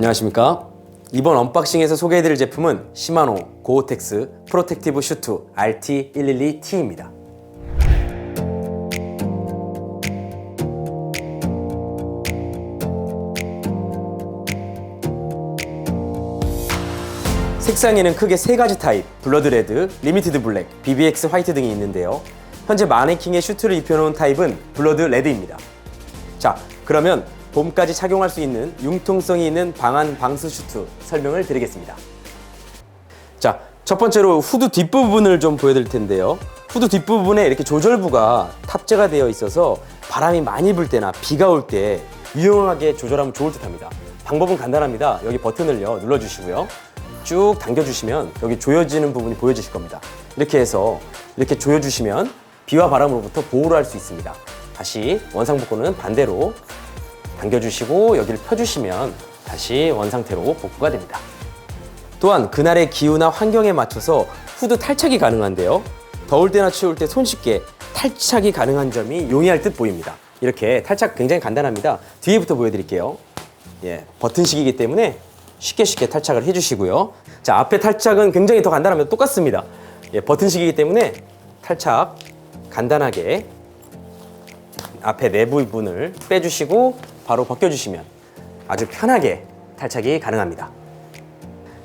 안녕하십니까 이번 언박싱에서 소개해드릴 제품은 시마노 고어텍스 프로텍티브 슈트 RT112T입니다 색상에는 크게 세 가지 타입, 블러드 레드, 리미티드 블랙, BBX 화이트 등이 있는데요. 현재 마네킹에 슈트를 입혀놓은 타입은 블러드 레드입니다. 자, 그러면 봄까지 착용할 수 있는 융통성이 있는 방한 방수 슈트 설명을 드리겠습니다. 자, 첫 번째로 후드 뒷부분을 좀 보여드릴 텐데요. 후드 뒷부분에 이렇게 조절부가 탑재가 되어 있어서 바람이 많이 불 때나 비가 올 때 유용하게 조절하면 좋을 듯 합니다. 방법은 간단합니다. 여기 버튼을요, 눌러주시고요. 쭉 당겨주시면 여기 조여지는 부분이 보여지실 겁니다. 이렇게 해서 이렇게 조여주시면 비와 바람으로부터 보호를 할 수 있습니다. 다시 원상복구는 반대로 당겨주시고 여기를 펴주시면 다시 원상태로 복구가 됩니다. 또한 그날의 기후나 환경에 맞춰서 후드 탈착이 가능한데요. 더울 때나 추울 때 손쉽게 탈착이 가능한 점이 용이할 듯 보입니다. 이렇게 탈착 굉장히 간단합니다. 뒤에부터 보여드릴게요. 예, 버튼식이기 때문에 쉽게 쉽게 탈착을 해주시고요. 자, 앞에 탈착은 굉장히 더 간단합니다. 똑같습니다. 예, 버튼식이기 때문에 탈착 간단하게 앞에 내부 부분을 빼주시고 바로 벗겨주시면 아주 편하게 탈착이 가능합니다.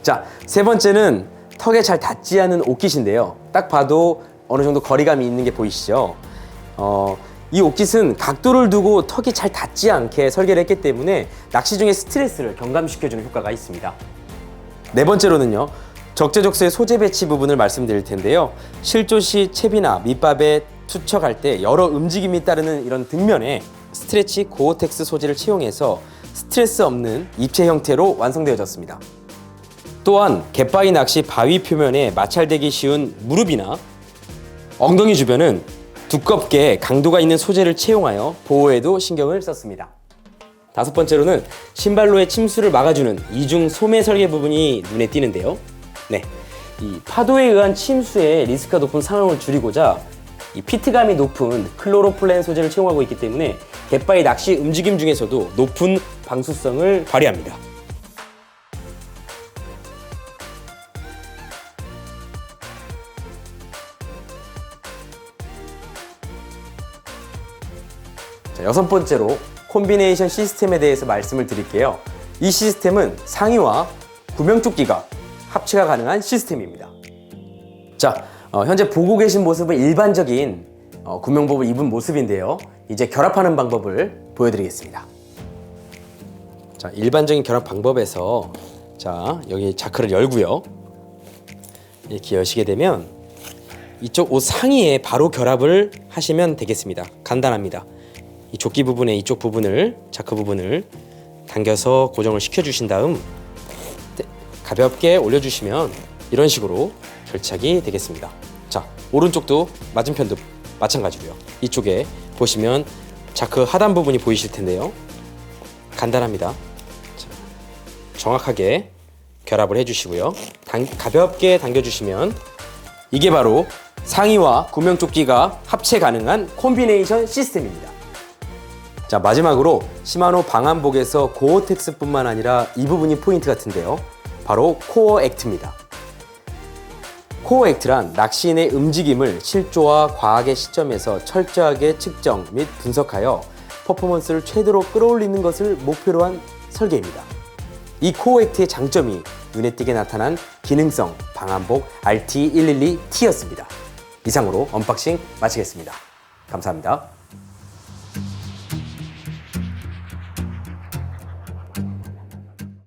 자, 세 번째는 턱에 잘 닿지 않는 옷깃인데요. 딱 봐도 어느 정도 거리감이 있는 게 보이시죠? 어, 이 옷깃은 각도를 두고 턱이 잘 닿지 않게 설계를 했기 때문에 낚시 중에 스트레스를 경감시켜주는 효과가 있습니다. 네 번째로는요. 적재적소의 소재 배치 부분을 말씀드릴 텐데요. 실조 시 채비나 밑밥에 투척할 때 여러 움직임이 따르는 이런 등면에 스트레치 고어텍스 소재를 채용해서 스트레스 없는 입체 형태로 완성되어졌습니다. 또한 갯바위 낚시 바위 표면에 마찰되기 쉬운 무릎이나 엉덩이 주변은 두껍게 강도가 있는 소재를 채용하여 보호에도 신경을 썼습니다. 다섯 번째로는 신발로의 침수를 막아주는 이중 소매 설계 부분이 눈에 띄는데요. 네, 이 파도에 의한 침수의 리스크가 높은 상황을 줄이고자 이 피트감이 높은 클로로플랜 소재를 채용하고 있기 때문에 갯바위 낚시 움직임 중에서도 높은 방수성을 발휘합니다. 자, 여섯 번째로 콤비네이션 시스템에 대해서 말씀을 드릴게요. 이 시스템은 상의와 구명조끼가 합체가 가능한 시스템입니다. 자, 어, 현재 보고 계신 모습은 일반적인 어, 구명복을 입은 모습인데요. 이제 결합하는 방법을 보여드리겠습니다. 자, 일반적인 결합 방법에서 자, 여기 자크를 열고요. 이렇게 여시게 되면 이쪽 옷 상의에 바로 결합을 하시면 되겠습니다. 간단합니다. 이 조끼 부분에 이쪽 부분을 자크 부분을 당겨서 고정을 시켜 주신 다음 네, 가볍게 올려 주시면 이런 식으로 결착이 되겠습니다. 자, 오른쪽도 맞은편도 마찬가지고요. 이쪽에 보시면 자크 하단 부분이 보이실 텐데요. 간단합니다. 자, 정확하게 결합을 해 주시고요. 당, 가볍게 당겨 주시면 이게 바로 상의와 구명조끼가 합체 가능한 콤비네이션 시스템입니다. 자 마지막으로 시마노 방한복에서 고어텍스뿐만 아니라 이 부분이 포인트 같은데요. 바로 코어 액트입니다. 코어 액트란 낚시인의 움직임을 실조와 과학의 시점에서 철저하게 측정 및 분석하여 퍼포먼스를 최대로 끌어올리는 것을 목표로 한 설계입니다. 이 코어 액트의 장점이 눈에 띄게 나타난 기능성 방한복 RT112T였습니다. 이상으로 언박싱 마치겠습니다. 감사합니다.